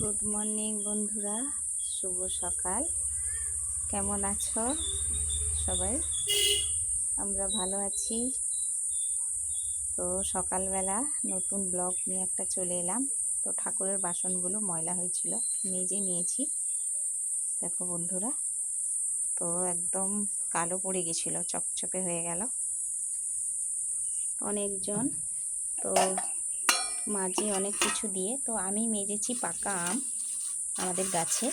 Good morning বন্ধুরা। শুভ সকাল। কেমন আছো সবাই? আমরা ভালো আছি। তো সকালবেলা নতুন ব্লগ নিয়ে একটা চলে এলাম। তো ঠাকুরের বাসনগুলো ময়লা হয়েছিল, মেজে নিয়েছি। দেখো বন্ধুরা, তো একদম কালো পড়ে গেছিল, চকচকে হয়ে গেল। অনেকজন, তো মাঝে অনেক কিছু দিয়ে, তো আমি মেজেছি পাকা আম আমাদের গাছে।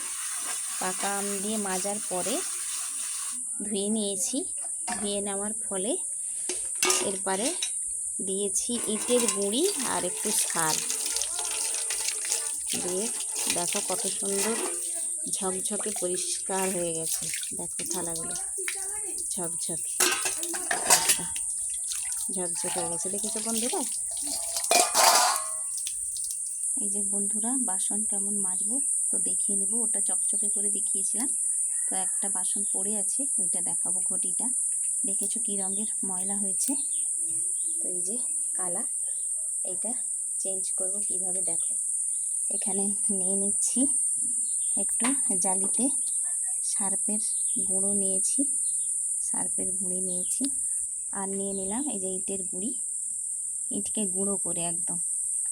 পাকা আম দিয়ে মাজার পরে ধুয়ে নিয়েছি। ধুয়ে নেওয়ার ফলে এরপরে দিয়েছি ইটের গুঁড়ি আর একটু সার। দিয়ে দেখো কত সুন্দর ঝকঝকে পরিষ্কার হয়ে গেছে। দেখো থালাগুলো ঝকঝকে। ঝকঝকে হয়ে গেছে। দেখেছ বন্ধুরা? এই যে বন্ধুরা, বাসন কেমন মাজবো? তো দেখিয়ে নেব, ওটা চকচকে করে দেখিয়েছিলাম। তো একটা বাসন পড়ে আছে, ওইটা দেখাবো ঘটিটা। দেখেছ কী রঙের ময়লা হয়েছে? তো এই যে কালা এইটা চেঞ্জ করব কীভাবে দেখো। এখানে নিয়ে নিচ্ছি একটু জালিতে সার্পের গুঁড়ো নিয়েছি, সার্পের গুঁড়ি নিয়েছি, আর নিয়ে নিলাম এই যে ইটের গুঁড়ি। ইটকে গুঁড়ো করে একদম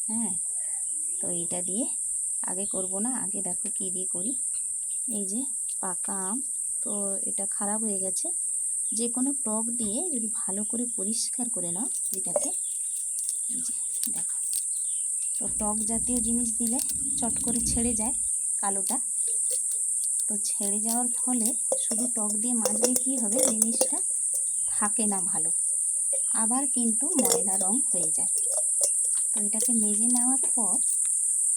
হ্যাঁ। তো এইটা দিয়ে আগে করব না, আগে দেখো কী দিয়ে করি। এই যে পাকা আম, তো এটা খারাপ হয়ে গেছে। যে কোনো টক দিয়ে যদি ভালো করে পরিষ্কার করে নাও এটাকে। এই যে দেখো। তো টক জাতীয় জিনিস দিলে চট করে ছেড়ে যায় কালোটা। তো ছেড়ে যাওয়ার ফলে শুধু টক দিয়ে মাজলে কী হবে জিনিসটা? থাকে না ভালো। আবার কিন্তু ময়লা রং হয়ে যায়। তো এটাকে মেজে নেওয়ার পর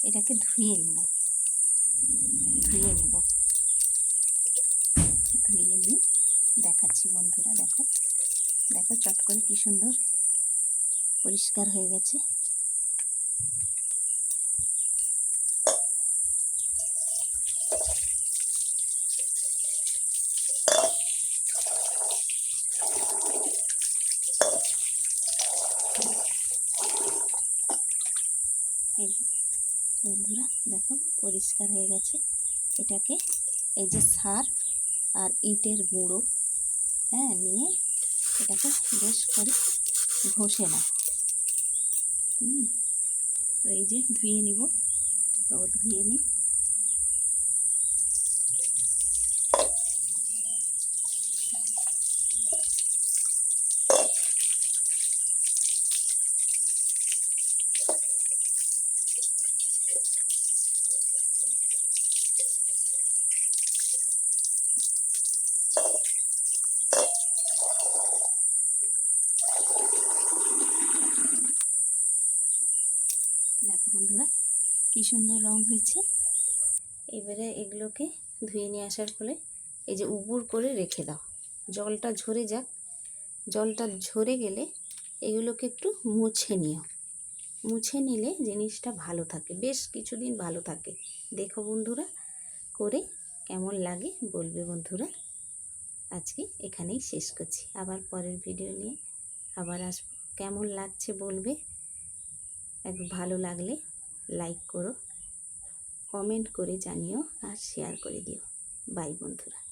এটাকে ধুয়ে নেব। ধুয়ে নেব। ধুয়ে নিয়ে দেখাচ্ছি বন্ধুরা, দেখো। দেখো চট করে কি সুন্দর পরিষ্কার হয়ে গেছে এই যে বন্ধুরা, দেখো, পরিষ্কার হয়ে গেছে। এটাকে এই যে সার্ফ আর ইটের গুঁড়ো হ্যাঁ নিয়ে এটাকে বেশ করে ঘষে নাও। তো এই যে ধুয়ে নিব। তো ধুয়ে নিই দেখো বন্ধুরা, কি সুন্দর রং হয়েছে। এবারে এগুলোকে ধুয়ে নিয়ে আসার ফলে এই যে উবুর করে রেখে দাও। জলটা ঝরে যাক। জলটা ঝরে গেলে এগুলোকে একটু মুছে নিও। মুছে নিলে জিনিসটা ভালো থাকে, বেশ কিছুদিন ভালো থাকে। দেখো বন্ধুরা, করে কেমন লাগে বলবে বন্ধুরা। আজকে এখানেই শেষ করছি। আবার পরের ভিডিও নিয়ে আবার আসব। কেমন লাগছে বলবে? এক ভালো লাগলে লাইক করো কমেন্ট করে জানিও আর শেয়ার করে দিও। বাই বন্ধুরা।